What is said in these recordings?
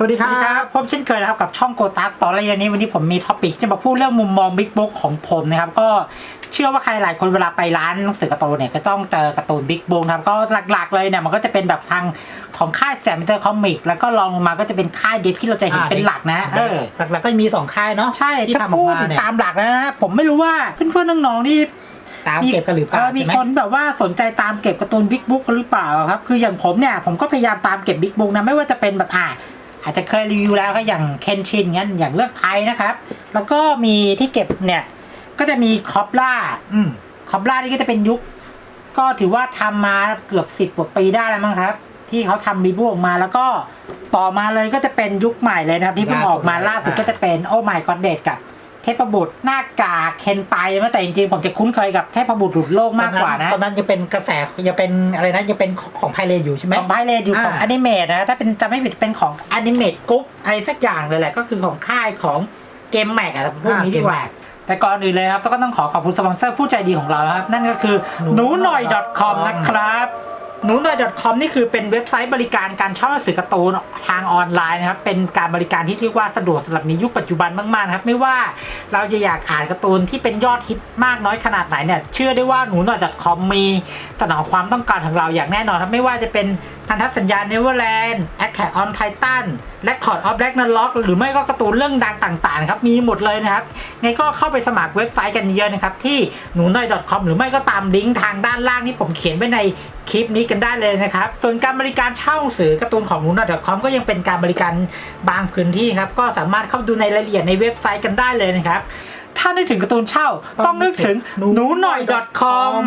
สวัสดีครับพบเช่นเคยนะครับกับช่องโกตักตอนแรกนี้วันนี้ผมมีท็อปิกจะมาพูดเรื่องมุมมองบิ๊กบุ๊กของผมนะครับก็เชื่อว่าใครหลายคนเวลาไปร้านหนังสือการ์ตูนเนี่ยก็ต้องเจอการ์ตูนบิ๊กบุ๊กนะครับก็หลักๆเลยเนี่ยมันก็จะเป็นแบบทางของค่ายแซมเตอร์คอมิกแล้วก็รองลงมาก็จะเป็นค่ายเด็ดที่เราจะเห็นเป็นหลักนะเออหลักๆก็มีสองค่ายเนาะใช่ที่ถ้าทำออพูกดมาเนี่ยตามหลักแล้วนะผมไม่รู้ว่าเพื่อนๆน้องๆนี่ตามเก็บกันหรือเปล่ามีใช่ไหมคนแบบว่าสนใจตามเก็บการ์ตูนบิ๊กบุ๊กหรือเปล่าครับ คืออย่างผมเนี่ยผมก็พยายามตามเก็บบิ๊กบุ๊กนะไม่ว่าจะเป็นแบบอ่า อาจจะเคยรีวิวแล้วก็อย่างเคนชินงั้นอย่างเรื่องไอนะครับ แล้วก็มีที่เก็บเนี่ย ก็จะมีคอปล่าอืมคอปล่านี่ก็จะเป็นยุค ก็ถือว่าทำมาเกือบสิบกว่าปีได้แล้วมั้งครับ ที่เขาทำบิ๊กบุ๊กออกมาแล้วก็ต่อมาเลยก็จะเป็นยุคใหม่เลยนะครับ ที่เพิ่งออกมาล่าสุดก็จะเป็นโอ้ไมกอดเดทกับเท พบุตรหน้ากากเคนไตมาแต่จริงๆผมจะคุ้นเคยกับเทพบุตรหลุดโลกมากกว่านะตอนนั้นยังเป็นกระแสยังเป็นอะไรนะยังเป็นของไพเรตอยู่ใช่ไหมของไพเรตอยู่ของอ่าอนิเมตนะถ้าเป็นจะไม่ผิดเป็นของอนิเมตกรุ๊ปอะไรสักอย่างเลยแหละก็คือของค่ายของเกมแม็กอะพวกนี้ดีกว่าแต่ก่อนอื่นเลยครับก็ต้องขอขอบคุณสปอนเซอร์ผู้ใจดีของเรานะครับ นั่นก็คือหนูหน่อย .com นะครับ หนูน่อย .com นี่คือเป็นเว็บไซต์บริการการเช่าหนังสือการ์ตูนทางออนไลน์นะครับ เป็นการบริการที่เรียกว่าสะดวกสำหรับในยุคปัจจุบันมากๆนะครับ ไม่ว่าเราจะอยากอ่านการ์ตูนที่เป็นยอดฮิตมากน้อยขนาดไหนเนี่ย เชื่อได้ว่าหนูน่อย .com มีสนองความต้องการของเราอย่างแน่นอนครับ ไม่ว่าจะเป็นพันธสัญญาเนเวอร์แลนด์ Attack on Titan Record of Ragnarok หรือไม่ก็การ์ตูนเรื่องดังต่างๆครับ มีหมดเลยนะครับ ไงก็เข้าไปสมัครเว็บไซต์กันเยอะนะครับ ที่หนูน้อย .com หรือไม่ก็ตามลิงก์ทางด้านล่างที่ผมเขียนไว้ในคลิปนี้กันได้เลยนะครับ ส่วนการบริการเช่าหนังสือการ์ตูนของหนูน้อย .com ก็ยังเป็นการบริการบางพื้นที่ครับ ก็สามารถเข้าดูในรายละเอียดในเว็บไซต์กันได้เลยนะครับ ถ้านึกถึงการ์ตูนเช่าต้องนึกถึงหนูหน่อย .com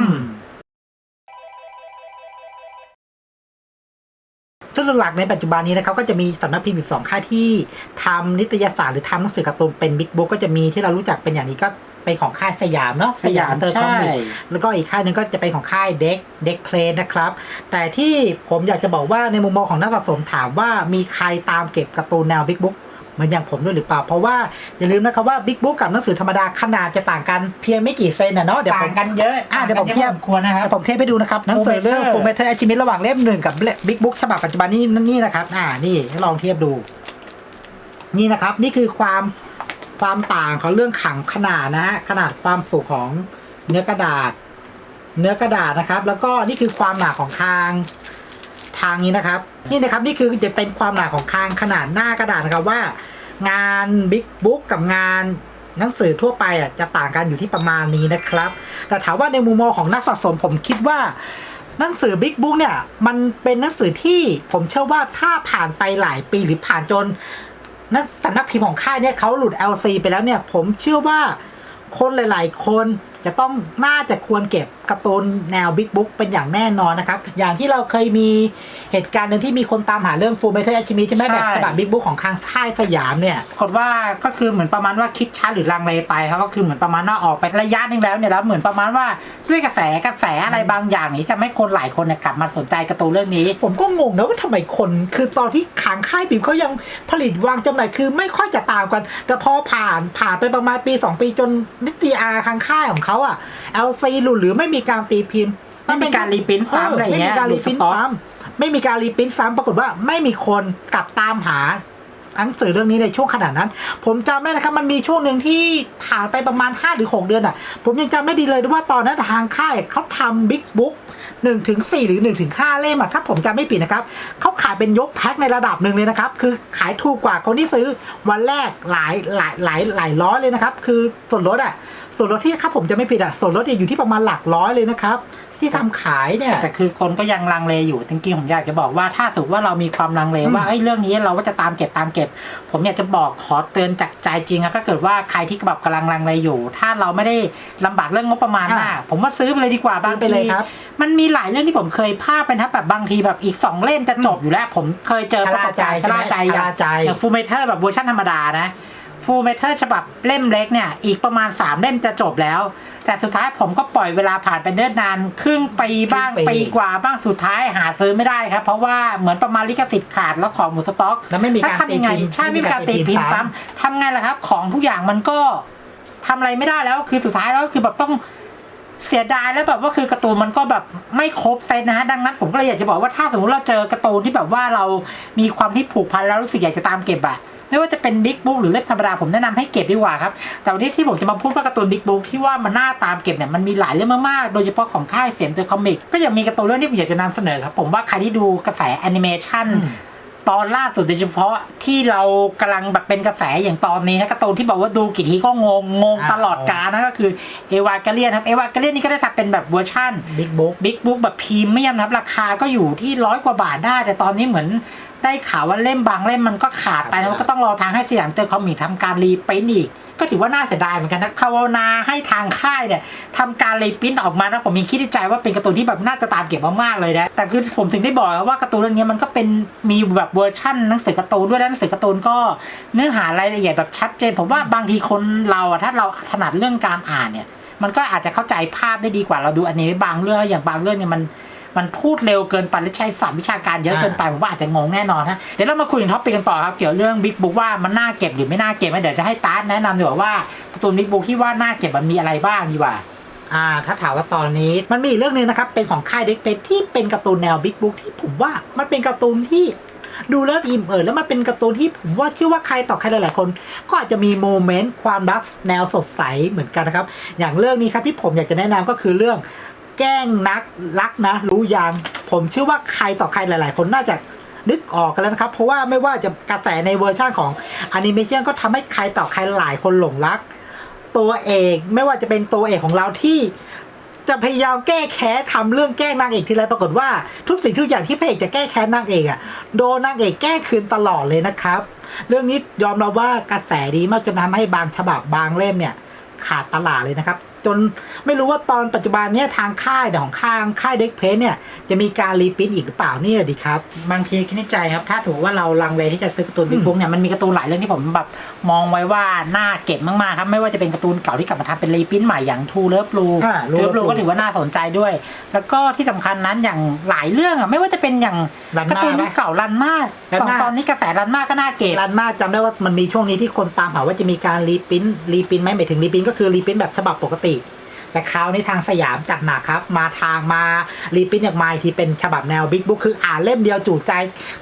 ซึ่งหลักๆในปัจจุบันนี้นะครับก็จะมีสำนักพิมพ์อีกสองค่ายที่ทำนิตยสารหรือทำหนังสือการ์ตูนเป็นบิ๊กบุ๊กก็จะมีที่เรารู้จักเป็นอย่างนี้ก็เป็นของค่ายสยามเนาะสยามเตอร์คอมิกใช่แล้วก็อีกค่ายหนึ่งก็จะเป็นของค่ายเด็กเด็กเพลนนะครับ แต่ที่ผมอยากจะบอกว่าในมุมมองของนักสะสมถามว่ามีใครตามเก็บการ์ตูนแนวบิ๊กบุ๊กเห มือนอย่างผมด้วยหรือเปล่า เพราะว่าอย่าลืมนะครับว่าบิ๊กบุ๊กกับหนังสือธรรมดาขนาดจะต่างกันเพียงไม่กี่เซนนะเนาะเดี๋ยวผต่ามงกันเยอะอะเดี๋ยวผมเทียบควรนะครับผมเทียบให้ดูนะครับหนังสือเรื่อง Fullmetal ฟูเมเทอร์อจิมิระหว่างเล่มหนึ่งกับบิ๊กบุ๊กฉบับปัจจุบันนี้นี่นะครับ อ่านี่ให้ลองเทียบดู นี่นะครับนี่คือความความต่างของเรื่องขังขนาดนะฮะขนาดความสูงของเนื้อกระดาษ เนื้อกระดาษนะครับ แล้วก็นี่คือความหนาของคางทางนี้นะครับ นี่นะครับนี่คือจะเป็นความหนาของคางขนาดหน้ากระดาษนะครับว่า งานบิ๊กบุ๊กกับงานหนังสือทั่วไปอะจะต่างกันอยู่ที่ประมาณนี้นะครับ แต่ถามว่าในมุมมองของนักสะสมผมคิดว่าหนังสือบิ๊กบุ๊กเนี่ยมันเป็นหนังสือที่ผมเชื่อว่าถ้าผ่านไปหลายปีหรือผ่านจนนักสำนักพิมพ์ของค่ายเนี่ยเขาหลุด LC ไปแล้วเนี่ย ผมเชื่อว่าคนหลาย ๆ คน จะต้องน่าจะควรเก็บการ์ตูนแนวบิ๊กบุ๊กเป็นอย่างแน่นอนนะครับ อย่างที่เราเคยมีเหตุการณ์หนึ่งที่มีคนตามหาเรื่องฟู l เมทัล a อ h ิมิใช่ไหมใช่แบบฉบับบิ๊กบุ๊กของทางค่ายสยามเนี่ยปรากฏว่าก็คือเหมือนประมาณว่าคิดช้าหรือลังเลไปครับก็คือเหมือนประมาณว่าออกไประยะหนึงแล้วเนี่ยแล้วเหมือนประมาณว่าด้วยกระแสกระแสอะไรบางอย่างนี้จะไม่คนหลายคนเนี่ยกลับมาสนใจการ์ตูนเรื่องนี้ ผมก็งงนะว่าทำไมคนคือตอนที่ขางค่ายปิ่มเขายังผลิตวางจำหน่ายคือไม่ค่อยจะตามกัน แต่พอผ่านผ่านไปประมาณปี 2 ปีจนนิตยาทางค่ายของเขาอะ LC หลุดหรือไม่มีการตีพิมพ์ไม่มีการรีพรินท์ซ้ำอะไรอย่างเงี้ยไม่มีการรีพรินท์หลุดสต็อก ซ้ำไม่มีการรีพรินท์ซ้ำปรากฏว่าไม่มีคนกลับตามหาหนังสือเรื่องนี้ในช่วงขนาดนั้น ผมจำได้นะครับมันมีช่วงหนึ่งที่ผ่านไปประมาณ 5 หรือ 6 เดือนอะ ผมยังจำได้ดีเลยว่าตอนนั้นทางค่ายเขาทำบิ๊กบุ๊กหนึ่งถึงสี่หรือหนึ่งถึงห้าเล่มอะถ้าผมจำไม่ผิดนะครับเขาขายเป็นยกแพ็คในระดับหนึ่งเลยนะครับ คือขายถูกกว่าคนที่ซื้อวันแรกหลายหลายหลายหลายร้อยเลยนะครับ คือส่วนลดอะ ส่วนลดที่ครับผมจะไม่ผิดอะส่วนลดเนี่ยอยู่ที่ประมาณหลักร้อยเลยนะครับ ที่ทำขายเนี่ย แต่คือคนก็ยังลังเลอยู่จริงๆผมอยากจะบอกว่าถ้าสมมติว่าเรามีความลังเลว่าเอ้ยเรื่องนี้เราว่าจะตามเก็บตามเก็บ ผมอยากจะบอกขอเตือนจากใจจริงครับถ้าเกิดว่าใครที่แบบกำลังลังเลอยู่ ถ้าเราไม่ได้ลำบากเรื่องงบประมาณมากผมว่าซื้อไปเลยดีกว่าบางซื้อไปเลทียครับมันมีหลายเรื่องที่ผมเคยพลาดเป็นทับแบบบางทีแบบอีกสองเล่มจะจบอยู่แล้ว ผมเคยเจอประสบการณ์ชะชะล่าล่าใจใจชะล่าใจ อย่างฟูเมเทอร์แบบเวอร์ชันธรรมดานะ ฟูเมเทอร์ฉบับเล่มเล็กเนี่ย อีกประมาณ 3 เล่มจะจบแล้ว แต่สุดท้ายผมก็ปล่อยเวลาผ่านไปเนิ่นนาน ครึ่งปีบ้างครึ่งปี ปีกว่าบ้างสุดท้ายหาซื้อไม่ได้ครับ เพราะว่าเหมือนประมาณลิขสิทธิ์ขาดแล้วของหมดสต็อก แล้วไม่มีการถ้าทำยังไงตีพิมพ์ใช่ไม่มีการตีพิมพ์ซ้ำทำไงล่ะครับ ของทุกอย่างมันก็ทำอะไรไม่ได้แล้ว คือสุดท้ายแล้วคือแบบต้องเสียดายแล้วแบบว่าคือการ์ตูนมันก็แบบไม่ครบเซตนะฮะดังนั้นผมก็เลยอยากจะบอกว่าถ้าสมมติเราเจอการ์ตูนที่แบบว่าเรามีความที่ผูกพันแล้วรู้สึกอยากจะตามเก็บอะ ไม่ว่าจะเป็นบิ๊กบุ๊กหรือเล่มธรรมดาผมแนะนำให้เก็บดีกว่าครับ แต่วันนี้ที่ผมจะมาพูดว่าการ์ตูนบิ๊กบุ๊กที่ว่ามันน่าตามเก็บเนี่ยมันมีหลายเรื่องมากๆ โดยเฉพาะของค่ายเสียมเดอะคอมิกก็ยังมีการ์ตูนเรื่องที่ผมอยากจะนำเสนอครับผมว่าใครที่ดูกระแสแอนิเมชัน ตอนล่าสุดโดยเฉพาะที่เรากำลังแบบเป็นกระแสอย่างตอนนี้นะการ์ตูนที่บอกว่าดูกี่ทีก็งงงงอ่าตลอดกาลนะก็คือเอวาเกเลียนครับเอวาเกเลียนนี่ก็ได้ทำเป็นแบบเวอร์ชันบิ๊กบุ๊กบิ๊กบุ๊กแบบพรีเมียมนะครับราคาก็อยู่ที่ร้อยกว่าบาทได้ แต่ตอนนี้เหมือนได้ข่าวว่าเล่มบางเล่มมันก็ขาดไปนะมันก็ต้องรอทางให้สยามเตอร์คอมิกทำการรีปรินท์อีกก็ถือว่าน่าเสียดายเหมือนกันนะภาวนาให้ทางค่ายเนี่ยทำการรีปรินท์ออกมานะผมยังคิดในใจว่าเป็นการ์ตูนที่แบบน่าจะตามเก็บมากๆเลยนะแต่คือผมถึงได้บอกว่าการ์ตูนเรื่องนี้มันก็เป็นมีแบบเวอร์ชั่นหนังสือการ์ตูนด้วยแล้วหนังสือการ์ตูนก็เนื้อหารายละเอียดแบบชัดเจน ผมว่าบางทีคนเราอะถ้าเราถนัดเรื่องการอ่านเนี่ย มันก็อาจจะเข้าใจภาพได้ดีกว่าเราดูอันนี้บางเรื่องอย่างบางเรื่องเนี่ยมันมันพูดเร็วเกินไปและใช้ศัพท์วิชาการเยอะเกินไปผมว่าอาจจะงงแน่นอนฮะเดี๋ยวเรามาคุยถึงท็อปปิกกันต่อครับเกี่ยวเรื่องบิ๊กบุ๊กว่ามันน่าเก็บหรือไม่น่าเก็บเดี๋ยวจะให้ตาร์ทแนะนำดีกว่าว่าการ์ตูนบิ๊กบุ๊กที่ว่าน่าเก็บมันมีอะไรบ้างดีกว่าอ่าถ้าถามว่าตอนนี้มันมีอีกเรื่องหนึงนะครับ เป็นของค่ายเด็กเป็นที่เป็นการ์ตูนแนวบิ๊กบุ๊กที่ผมว่ามันเป็นการ์ตูนที่ ดูแล้วอิ่มเอิบแล้วมันเป็นการ์ตูนที่ผมว่าเชื่อว่าใครต่อใครหลาย ๆ คน ก็อาจจะมีโมเมนต์ความรักแนวสดใสเหมือนกันนะครับ อย่างเรื่องนี้ครับที่ผมอยากจะแนะนำก็คือเรื่องแกล้งนักรักนะ รู้ยังผมเชื่อว่าใครต่อใครหลาย ๆ คนน่าจะนึกออกกันแล้วนะครับ เพราะว่าไม่ว่าจะกระแสในเวอร์ชันของอนิเมชันก็ทำให้ใครต่อใครหลายคนหลงรัก ตัวเอกไม่ว่าจะเป็นตัวเอกของเราที่ จะพยายามแก้แค้นทำเรื่องแกล้งนางเอกทีไรปรากฏว่าทุกสิ่งทุกอย่างที่พระเอกจะแก้แค้นนางเอกอะโดนนางเอกแก้คืนตลอดเลยนะครับ เรื่องนี้ยอมรับว่ากระแสดีมากจนทำให้บางฉบับบางเล่มเนี่ยขาดตลาดเลยนะครับ จนไม่รู้ว่าตอนปัจจุบันเนี่ยทางค่ายของข้างค่ายเด็กเพจเนี่ยจะมีการรีปรินท์อีกหรือเปล่านี่แหละดีครับบางทีคิดในใจครับ ถ้าสมมติว่าเราลังเลที่จะซื้อการ์ตูนบิ๊กบุ๊กเนี่ยมันมีการ์ตูนหลายเรื่องที่ผมแบบมองไว้ว่าน่าเก็บมากๆครับไม่ว่าจะเป็นการ์ตูนเก่าที่กลับมาทำเป็นรีปรินท์ใหม่อย่างทูเลิฟบลูอ่าทูเลิฟบลู Blue ก็ถือว่าน่าสนใจด้วย แล้วก็ที่สำคัญนั้นอย่างหลายเรื่องอะไม่ว่าจะเป็นอย่างรันการ์มาตูนไหมเก่ารันมากรันตอนมาตอนนี้กระแสรันมากก็น่าเก็บรันมากจำได้ว่ามันมีช่วงนี้ที่คนตามหาว่าจะมีการรีปรินท์รีปรินท์ไหมหมายถึงรีปรินท์ก็คือรีปรินท์แบบฉบับปกติ แต่คราวนี้ทางสยามจัดหนักครับ มาทางมารีปรินท์อย่างมาอีกทีเป็นฉบับแนวบิ๊กบุ๊กคืออ่านเล่มเดียวจู่ใจ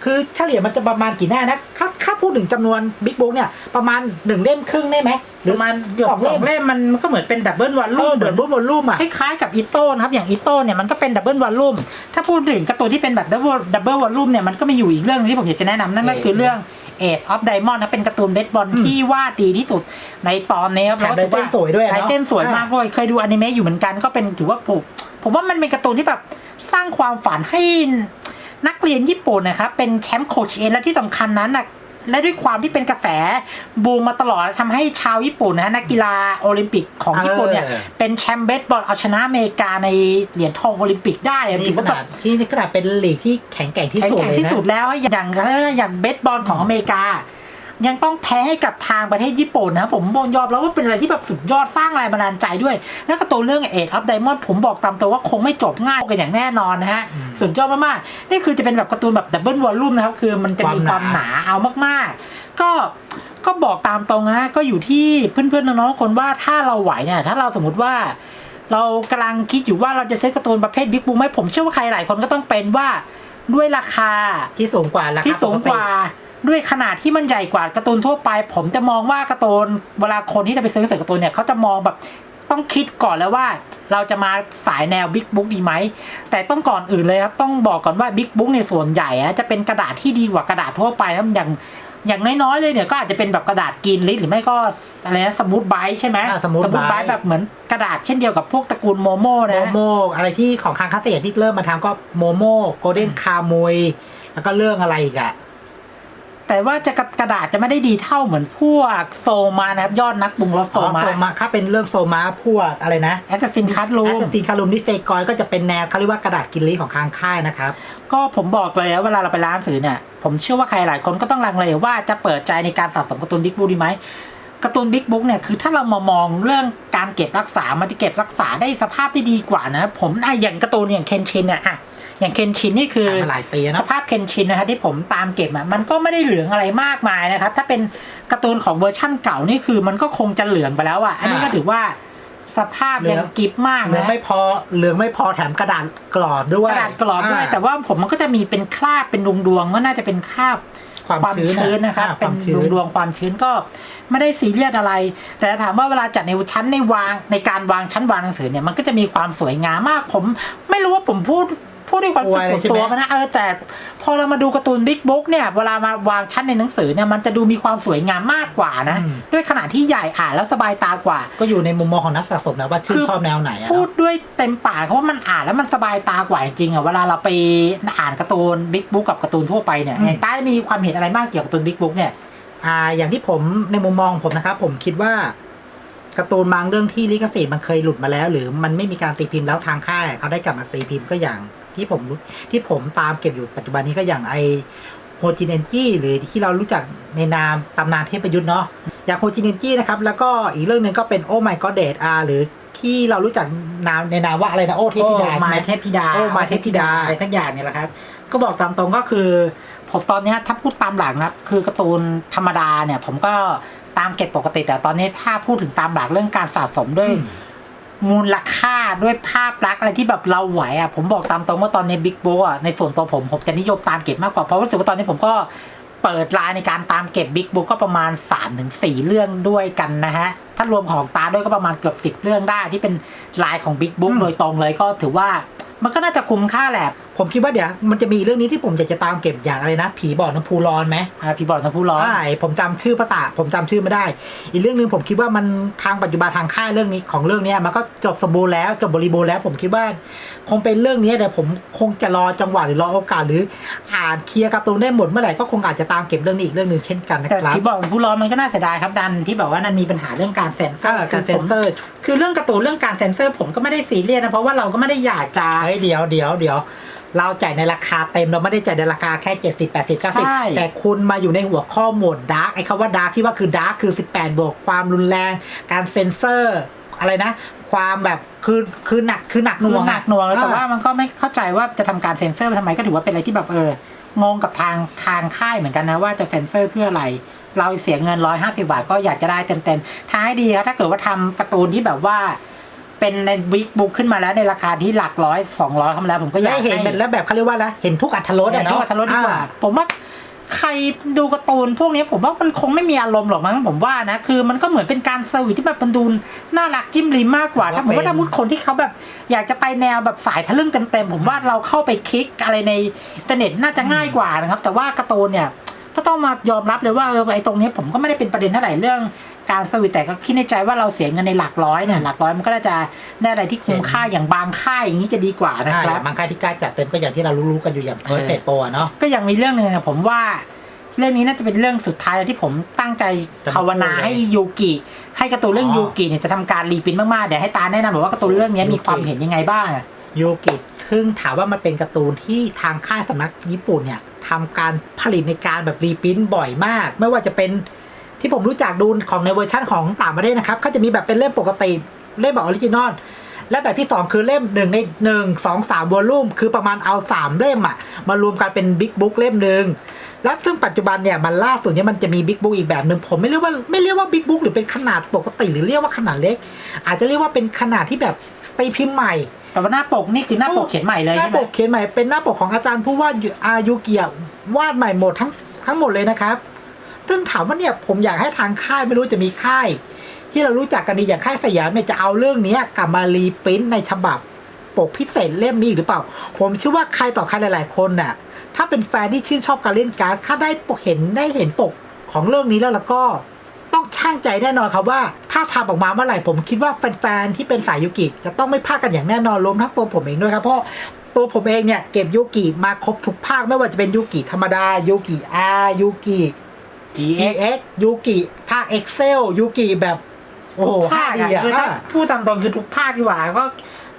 คือเฉลี่ยมันจะประมาณกี่หน้านะถ้าถ้าพูดถึงจำนวนบิ๊กบุ๊กเนี่ยประมาณหนึ่งเล่มครึ่งได้ไหมหประมาณเกือบสองสเล่อมงเล่มมันก็เหมือนเป็นดับเบิลวันเอลุ่อมเหมือนบุ๊กบนรูปอะคล้ายๆกับอีโต้นะครับอย่างอีโต้เนี่ยมันก็เป็นดับเบิลวอลลุ่มถ้าพูดถึงการ์ตูนที่เป็นแบบดับเบิลดับเบิลวอลลุ่มเนี่ยมันก็มีอยู่อีกเรื่องหนึงที่ผมอยากจะแนะนำนั่นก็คือเรื่อง Ace of Diamond นะเป็นการ์ตูนเบสบอลอืมที่วาดดีที่สุดในตอนนี้ครับแถมลายเส้นสวยด้วยเนอะลายเส้นสวยมากด้วยเคยดูอนิเมะอยู่เหมือนกันก็เป็นถือว่าผมผมว่ามันเป็นการ์ตูนที่แบบสร้างความฝันให้นักเรียนญี่ปุ่นนะครับเป็นแชมป์โคชเอนและที่สำคัญนั้นนะ และด้วยความที่เป็นกระแสบูมมาตลอดทำให้ชาวญี่ปุ่นนะฮะนักกีฬาโอลิมปิกของญี่ปุ่นเนี่ยเออเป็นแชมป์เบสบอลเอาชนะอเมริกาในเหรียญทองโอลิมปิกได้อะนี่ถือขว่าแบนาดบที่นี่ขนาดเป็นลีกที่แข็งแกร่งที่แข็งสุดแกร่งเลยที่นะสุดแล้วอย่างอย่างเบสบอลของอเมริกา ยังต้องแพ้ให้กับทางประเทศญี่ปุ่นนะครับผมยอมแล้วว่าเป็นอะไรที่แบบสุดยอดสร้างแรงบันดาลใจด้วย แล้วก็ตัวเรื่องเอ็ดอัพไดมอนด์ผมบอกตามตัวว่าคงไม่จบง่ายกันอย่างแน่นอนนะฮะอืมสุดยอดมากๆนี่คือจะเป็นแบบการ์ตูนแบบดับเบิลวอลลุ่มนะครับคือมันจะมีคาวความมหหนานาเอามากๆ ก็ก็บอกตามตรงนะฮะก็อยู่ที่เพื่อนๆน้องๆคนว่าถ้าเราไหวเนี่ยถ้าเราสมมติว่า เรากำลังคิดอยู่ว่าเราจะซื้อการ์ตูนประเภทบิ๊กบูมไหมผมเชื่อว่าใครหลายคนก็ต้องเป็นว่าด้วยราคาที่สูงกว่าราคาที่สูงกว่าปติ ด้วยขนาดที่มันใหญ่กว่าการ์ตูนทั่วไป ผมจะมองว่าการ์ตูนเวลาคนที่จะไปซื้อหนังสือการ์ตูนเนี่ยเขาจะมองแบบต้องคิดก่อนแล้วว่า เราจะมาสายแนวบิ๊กบุ๊กดีไหม แต่ต้องก่อนอื่นเลยครับ ต้องบอกก่อนว่าบิ๊กบุ๊กในส่วนใหญ่อะจะเป็นกระดาษที่ดีกว่ากระดาษทั่วไปนะอย่างอย่างน้อยๆเลยเนี่ยก็อาจจะเป็นแบบกระดาษกินลิหรือไม่ก็อะไรนะสมูทไบใช่ไหมอ่า Smooth ไบ Bite แบบเหมือนกระดาษเช่นเดียวกับพวกตระกูลโมโม่โมนะโมอะไรที่ของคางคาเซียที่เริ่มมาทำก็โมโมโกลเด้นคามุยแล้วก็เรื่องอะไรอีกอะ แต่ว่าจะกระดาษจะไม่ได้ดีเท่าเหมือนพวกโซมานะครับ ยอดนักบุงรถโซโซมามาโซมาถ้าเป็นเรื่องโซมาพวกอะไรนะแอสซินคัตรูแอสซีนคารุมนิเซกอยก็จะเป็นแนวเขาเรียกว่ากระดาษกินลิของคางค่ายนะครับก็ผมบอกเลยว่าเวลาเราไปร้านหนังสือเนี่ยผมเชื่อว่าใครหลายคนก็ต้องลังเลว่าจะเปิดใจในการสะสมการ์ตูนบิ๊กบุ๊กดีไหมการ์ตูนบิ๊กบุ๊กเนี่ยคือถ้าเรามามองเรื่องการเก็บรักษา มันจะเก็บรักษาได้สภาพที่ดีกว่านะ ผมอะอย่างการ์ตูนอย่างเคนชินเนี่ยอะ อย่างเคนชินนี่คือผ่านมาหลายปีสนะภาพเคนชินนะครับที่ผมตามเก็บอะมันก็ไม่ได้เหลืองอะไรมากมายนะครับ ถ้าเป็นการ์ตูนของเวอร์ชั่นเก่านี่คือมันก็คงจะเหลืองไปแล้วอะอันนี้ก็ถือว่าสภาพเหลืยัองงกิฟมากเหลืองนะไม่พอเหลืองไม่พอแถมกระดาษกรอบด้วยกระดาษกรอบด้วยาแต่ว่าผมมันก็จะมีเป็นคราบเป็นดวงดวงๆก็น่าจะเป็นคราบความชื้นชื้นนะครับอ่าเป็นความชื้ดนวงดวงๆความชื้นก็ไม่ได้ซีเรียสอะไร แต่ถามว่าเวลาจัดในชั้นในวางในการวางชั้นวางหนังสือเนี่ยมันก็จะมีความสวยงามมาก ผมไม่รู้ว่าผมพูด พูดด้วยความรู้สึกส่วนตัวมันนะเออแต่พอเรามาดูการ์ตูนบิ๊กบุ๊กเนี่ยเวลามาวางชั้นในหนังสือเนี่ยมันจะดูมีความสวยงามมากกว่านะ ด้วยขนาดที่ใหญ่อ่านแล้วสบายตากว่า ก็อยู่ในมุมมองของนักสะสมนะว่าชื่คืนอชอบแนวไหนอะพูดเนาะด้วยเต็มปากเพราะว่ามันอ่านแล้วมันสบายตากว่าจริงๆอะเวลาเราไปอ่านการ์ตูนบิ๊กบุ๊กกับการ์ตูนทั่วไปเนี่ยอย่างต้ามีความเห็นอะไรบ้างเกี่ยวกับการ์ตูนบิ๊กบุ๊กเนี่ยอ่าอย่างที่ผมในมุมมองผมนะครับผมคิดว่าการ์ตูนบางเรื่องที่ลิขสิทธิ์มันเคยหลุดมาแล้ว หรือมันไม่มีการตีพิมพ์แล้วทางค่ายเขาได้กลับมาตีพิมพ์ก็อย่าง ที่ผมรู้ที่ผมตามเก็บอยู่ปัจจุบันนี้ก็อย่างไอโฮจินเอนจีหรือที่เรารู้จักในนามตำนานเทพยุทธ์เนาะอย่างโฮจินเอนจีนะครับ แล้วก็อีกเรื่องหนึ่งก็เป็นโอ้ my god เดทอาหรือที่เรารู้จักนามในนามว่าอะไรนะโอ้เทพธิดาโอ้ใช่มาไหมเทพธิดาโอ้มาเทพธิดาอะไรทั้งอย่างเนี่ยแหละครับ ก็บอกตามตรงก็คือ ผมตอนเนี้ยถ้าพูดตามหลังนะครับคือการ์ตูนธรรมดาเนี่ย ผมก็ตามเก็บปกติแต่ตอนนี้ถ้าพูดถึงตามหลักเรื่องการสะสมด้วยอื มมูลค่าด้วยภาพลักษณ์อะไรที่แบบเราไหวอะผมบอกตามตรงว่าตอนนี้บิ๊กโบอะในส่วนตัวผมผมจะนิยมตามเก็บมากกว่าเพราะรู้สึกว่าตอนนี้ผมก็เปิดรายในการตามเก็บบิ๊กโบก็ประมาณ3าถึงสเรื่องด้วยกันนะฮะ ถ้ารวมของตาด้วยก็ประมาณเกือบสิบเรื่องได้ที่เป็นลายของบิ๊กบุ๊กอืมโดยตรงเลยก็ถือว่า มันก็น่าจะคุ้มค่าแหละ ผมคิดว่าเดี๋ยวมันจะมีเรื่องนี้ที่ผมอยากจะตามเก็บอย่างอะไรนะ ผีบ่อน้ำพุร้อนไหมอ่าพี่บอลนะผู้ร้อน ใช่ผมจำชื่อภาษาผมจำชื่อไม่ได้ อีกเรื่องหนึ่งผมคิดว่ามันทางปัจจุบันทางค่ายเรื่องนี้ของเรื่องเนี้ยมันก็จบสมบูรณ์แล้วจบบริบูรณ์แล้ว ผมคิดว่า คงเป็นเรื่องนี้แต่ผมคงจะรอจังหวะหรือรอโอกาสหรืออ่านเคลียร์การ์ตูนได้หมดเมื่อไหร่ก็คงอาจจะตามเก็บเรื่องนี้อีกเรื่องหนึ่งเช่นกันนะแต่ครับ พี่บอลผู้ร้อนมันก็น่าเสียดายครับดันที่แบบว่านั่นมีปัญหาเรื่องการเซ็นเซอก็ร์การเซ็นเซอร์ คือเรื่องการ์ตูนเรื่องการเซ็นเซอร์ผมก็ไม่ได้ซีเรียสนะเพราะว่าเราก็ไม่ได้อยากจะ เฮ้ยเดี๋ยวเดี๋ยวเดี๋ยว เราจ่ายในราคาเต็มเราไม่ได้จ่ายในราคาแค่เจ็ดสิบแปดสิบเก้าสิบใช่แต่คุณมาอยู่ในหัวข้อหมวดดาร์กไอ้คำว่าดาร์กที่ว่าคือดาร์กคือสิบแปดบวกความรุนแรง การเซ็นเซอร์ อะไรนะ ความแบบคือคือหนักคือหนักหหน่น่ววงงหนักหน่วงเลยแต่ว่ามันก็ไม่เข้าใจว่าจะทำการเซ็นเซอร์ไปทำไมก็ถือว่าเป็นอะไรที่แบบเอองงกับทางทางค่ายเหมือนกันนะว่าจะเซ็นเซอร์เพื่ออะไร เราเสียเงินร้อยห้าสิบาทก็อยากจะได้เต็มๆท้ายดีครับถ้าเกิดว่าทำการ์ตูนที่แบบว่า เป็นในวิกบุ๊กขึ้นมาแล้วในราคาที่หลักร้อยสองร้อยคำแล้วผมก็อยาได้กเห็นให้เป็นแล้วแบบเขาเรียกว่านะเห็นทุกอัธรสเห็อะนเนาะด้วยทะลุดีกว่าอ่ผมว่าใครดูการ์ตูนพวกนี้ผมว่ามันคงไม่มีอารมณ์หรอกมั้งผมว่านะคือมันก็เหมือนเป็นการเซอร์วิสที่แบบมันดูน่ารักจิ้มลิ้มมากกว่าถ้าผมว่าถ้ามุดคนที่เขาแบบอยากจะไปแนวแบบสายทะลึ่งเต็มๆผมว่าเราเข้าไปคลิกอะไรในอินเทอร์เน็ตน่าจะง่ายกว่านะครับ แต่ว่าการ์ตูนเนี่ยก็ต้องมายอมรับเลยว่าเออไอ้ตรงนี้ผมก็ไม่ได้เป็นประเด็นเท่าไหร่เรื่อง การเซอร์วิสแต่ก็คิดในใจว่าเราเสียเงินในหลักร้อยเนี่ยหลักร้อยมันก็น่าจะได้อะไรที่คุ้มค่าอย่างบางค่ายอย่างนี้จะดีกว่านะใช่ครับบางค่ายที่กล้าจัดเต็มก็อย่างที่เรารู้ๆกันอยู่อย่างเพิร์เออเฟกโปอะเนาะก็ยังมีเรื่องหนึ่งนะผมว่าเรื่องนี้น่าจะเป็นเรื่องสุดท้ายที่ผมตั้งใจจะมาภาวนาพูดเลยให้ยูกิให้การ์ตูนเรื่องอ๋อยูกิเนี่ยจะทำการรีปรินท์มากๆเดี๋ยวให้ตาแนะนำบอกว่าการ์ตูนเรื่องนี้มียูกิความเห็นยังไงบ้างอะยูกิซึ่งถามว่ามันเป็นการ์ตูนที่ทางค่ายสำนักญี่ปุ่นเนี่ยทำการผลิตในการแบบรีปรินท์บ่อยมาก ไม่ว่าจะเป็น ที่ผมรู้จักดูของในเวอร์ชั่นของต่างประเทศนะครับเขาจะมีแบบเป็นเล่มปกติเล่มแบบออริจินอลและแบบที่ 2 คือเล่มหนึ่งในหนึ่งสองสามวอลลุ่มคือประมาณเอา 3 เล่มอะมารวมกันเป็นบิ๊กบุ๊กเล่มหนึ่งและซึ่งปัจจุบันเนี่ยมันล่าสุดเนี่ยมันจะมีบิ๊กบุ๊กอีกแบบหนึ่งผมไม่เรียกว่าไม่เรียกว่าบิ๊กบุ๊กหรือเป็นขนาดปกติหรือเรียกว่าขนาดเล็ก อาจจะเรียกว่าเป็นขนาดที่แบบตีพิมพ์ใหม่แต่ว่าหน้าปกนี่คือหน้าปกเขียนใหม่เลยหน้าใช่ไหปมกเขียนใหม่เป็นหน้าปกของอาจารย์ผู้วาดอายุเกียรวาดใหม่หมดทั้งทั้งหมดเลยนะครับ ซึ่งถามว่าเนี่ยผมอยากให้ทางค่ายไม่รู้จะมีค่าย ที่เรารู้จักกันดีอย่างค่ายสยามเนี่ยจะเอาเรื่องนี้กลับมารีปรินท์ในฉบับปกพิเศษเล่มนี้หรือเปล่า ผมเชื่อว่าใครต่อใครหลาย ๆ คนน่ะ ถ้าเป็นแฟนที่ชื่นชอบการเล่นการ์ดถ้าได้เห็นได้เห็นปกของเรื่องนี้แล้วแล้วก็ต้องช่างใจแน่นอนครับว่า ถ้าทำออกมาเมื่อไหร่ผมคิดว่าแฟนๆที่เป็นสายยูกิจะต้องไม่พลาดกันอย่างแน่นอนรวมทั้งตัวผมเองด้วยครับเพราะตัวผมเองเนี่ยเก็บยูกิมาครบทุกภาคไม่ว่าจะเป็นยูกิธรรมดายูกิอายูกิ GX GX ยูกิภาค Excel ยูกิแบบ โอ้โหภาคดีอะอะคือถ้าอะพูดตามตรงคือทุกภาคดีกว่าก็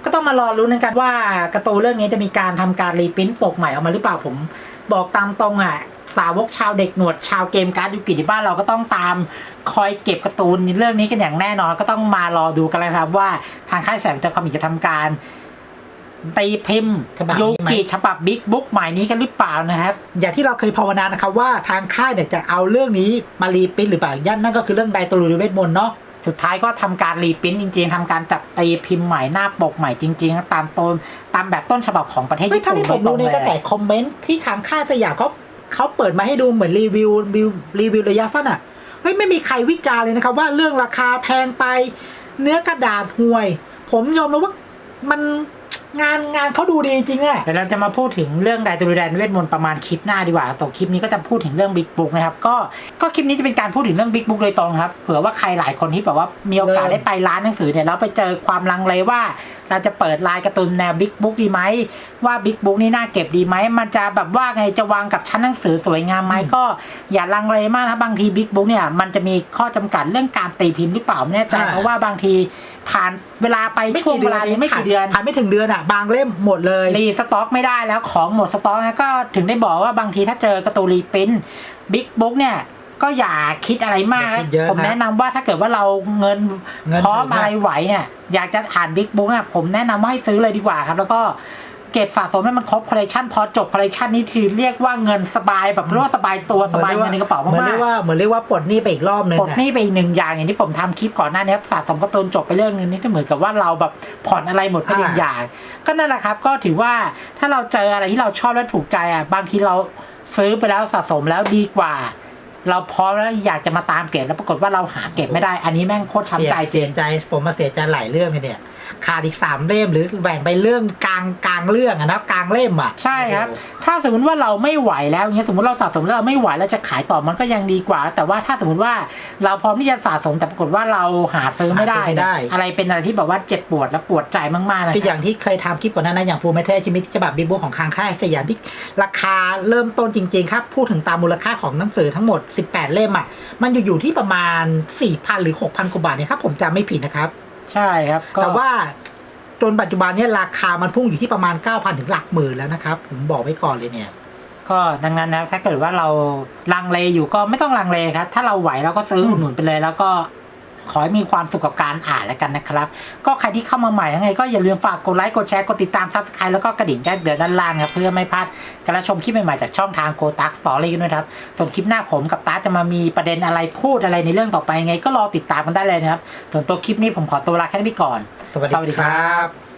ก็ต้องมารอรู้นกันว่าการ์ตูนเรื่องนี้จะมีการทำการรีปรินท์ปกใหม่ออกมาหรือเปล่าผม บอกตามตรงอะ สาวกชาวเด็กหนวดชาวเกมการ์ดยูกิที่บ้านเราก็ต้องตามคอยเก็บการ์ตูนเรื่องนี้กันอย่างแน่นอน ก็ต้องมารอดูกันเลยครับว่าทางค่ายแสงเตอร์คอมิกจะทำการ ตีพิมพ์ฉบับนี้ยูไหมกิฉบับบิ๊กบุ๊กใหม่นี้กันหรือเปล่านะครับ อย่างที่เราเคยภาวนานะครับว่าทางค่ายเนี่ยจะเอาเรื่องนี้มารีปรินท์หรือเปล่ายันนั่นก็คือเรื่องไดโตรูดิเวทมนต์เนาะสุดท้ายก็ทำการรีปริ้นจริง ๆทำการจัดตีพิมพ์ใหม่หน้าปกใหม่จริง ๆ ตามต้นตามแบบต้นฉบับของประเทศเฮ้ยญี่ถ้าปุ่นที่ผมดูในกระแสคอมเมนต์ที่ค้างค่ายสยามเขาเขาเปิดมาให้ดูเหมือนรีวิวรีวิวรีวิวระยะสั้นอะเฮ้ยไม่มีใครวิจารณ์เลยนะครับว่าเรื่องราคาแพงไป เนื้อกระดาษห่วย ผมยอมรับว่ามัน งานงานเขาดูดีจริงอะเดี๋ยวเราจะมาพูดถึงเรื่องไดตูริแดนเวทมนต์ประมาณคลิปหน้าดีกว่าต่อคลิปนี้ก็จะพูดถึงเรื่องบิ๊กบุ๊กนะครับก็ก็คลิปนี้จะเป็นการพูดถึงเรื่องบิ๊กบุ๊กโดยตรงครับเผื่อว่าใครหลายคนที่แบบว่ามีโอกาสได้ไปร้านหนังสือเนี่ยแล้วไปเจอความลังเลว่า เราจะเปิดลายการ์ตูนแนวบิ๊กบุ๊กดีไหมว่าบิ๊กบุ๊กนี่น่าเก็บดีไหมมันจะแบบว่าไงจะวางกับชั้นหนังสือสวยงามไหมก็อย่าลังเลมากนะบางทีบิ๊กบุ๊กเนี่ยมันจะมีข้อจำกัดเรื่องการตีพิมพ์หรือเปล่าไม่แน่ใจอ่าเพราะว่าบางทีผ่านเวลาไปช่วงเวลานี้ไม่กี่เดือนผ่านไม่ถึงเดือนอะ บางเล่มหมดเลยรีสต็อกไม่ได้แล้วของหมดสต็อกนะก็ถึงได้บอกว่าบางทีถ้าเจอการ์ตูนรีปรินท์บิ๊กบุ๊กเนี่ย ก็อย่าคิดอะไรมาก อย่าคิดเยอะผมนะแนะนำว่าถ้าเกิดว่าเราเงินเงินพร้อมถึงนะอะไรไหวเนี่ยอยากจะอ่านบิ๊กบุ๊กเนี่ยผมแนะนำว่าให้ซื้อเลยดีกว่าครับ แล้วก็เก็บสะสมให้มันครบคอลเลคชันพอจบคอลเลคชันนี้ถือเรียกว่าเงินสบายแบบเรียกว่าสบายตัวสบายเงินในกระเป๋าเหมือนมาเรียกกว่าเหมือนเรียกว่าปลดหนี้ไปอีกรอบนึงๆปลดอะหนี้ไปอีกหนึ่งอย่างอย่างที่ผมทำคลิปก่อนหน้านี้ครับสะสมการ์ตูนจบไปเรื่องนึงนี่ก็เหมือนกับว่าเราแบบผ่อนอะไรหมดไปหนึ่งอย่าง ก็นั่นแหละครับ ก็ถือว่าถ้าเราเจออะไรที่เราชอบและถูกใจอะบางทีเราซื้อไปแล้วสะสมแล้วดีกว่า เราพร้อมแล้วอยากจะมาตามเก็บแล้วปรากฏว่าเราหาเก็บไม่ได้ อันนี้แม่งโคตรช้ำใจจริเสียใจผมมาเสียใจหลายเรื่องเลยเนี่ย ขาดอีกสามเล่มหรือแบ่งไปเรื่องกลางกลางเรื่องอะนะกลางเล่มอะใช่ครับ ถ้าสมมติว่าเราไม่ไหวแล้วอย่างเงี้ยสมมติเราสะสมแล้วเราไม่ไหวแล้วจะขายต่อมันก็ยังดีกว่า แต่ว่าถ้าสมมติว่าเราพร้อมที่จะสะสมแต่ปรากฏว่าเราหาซื้อไม่ได้หาซื้อไม่ได้เนี่ยอะไรเป็นอะไรที่แบบว่าเจ็บปวดและปวดใจมากๆนะคืออย่างที่เคยทำคลิปก่อนหน้านั้นอย่างฟูลเมทัลชิมิฉบับบิ๊กบุ๊กของค้างค่ายสยามที่ราคาเริ่มต้นจริงๆครับพูดถึงตามมูลค่าของหนังสือทั้งหมด 18 เล่มอะมันอยู่อยู่ที่ประมาณ4,000หรือ6,000กว่าบาทเนี่ยครับผมจำไม่ผิดนะครับ ใช่ครับก็แต่ว่าจนปัจจุบันเนี่ยราคามันพุ่งอยู่ที่ประมาณ 9,000 ถึงหลักหมื่นแล้วนะครับ ผมบอกไว้ก่อนเลยเนี่ย ก็ดังนั้นนะครับถ้าเกิดว่าเราลังเลอยู่ก็ไม่ต้องลังเลครับ ถ้าเราไหวเราก็ซื้ออุดหนุนไปเลยแล้วก็ ขอให้มีความสุขกับการอ่านแล้วกันนะครับ ก็ใครที่เข้ามาใหม่ยังไงก็อย่าลืมฝากกดไลค์กดแชร์กดติดตามซับสไครต์แล้วก็กระดิ่งแจ้งเตือนด้านล่างครับเพื่อไม่พลาดการชมคลิปใหม่ๆจากช่องทางโกตักสตอรี่กันด้วยครับส่วนคลิปหน้าผมกับตาจะมามีประเด็นอะไรพูดอะไรในเรื่องต่อไปยังไง ก็รอติดตามกันได้เลยนะครับส่วนตัวคลิปนี้ผมขอตัวลาแค่นี้ก่อน สวัสดีครับ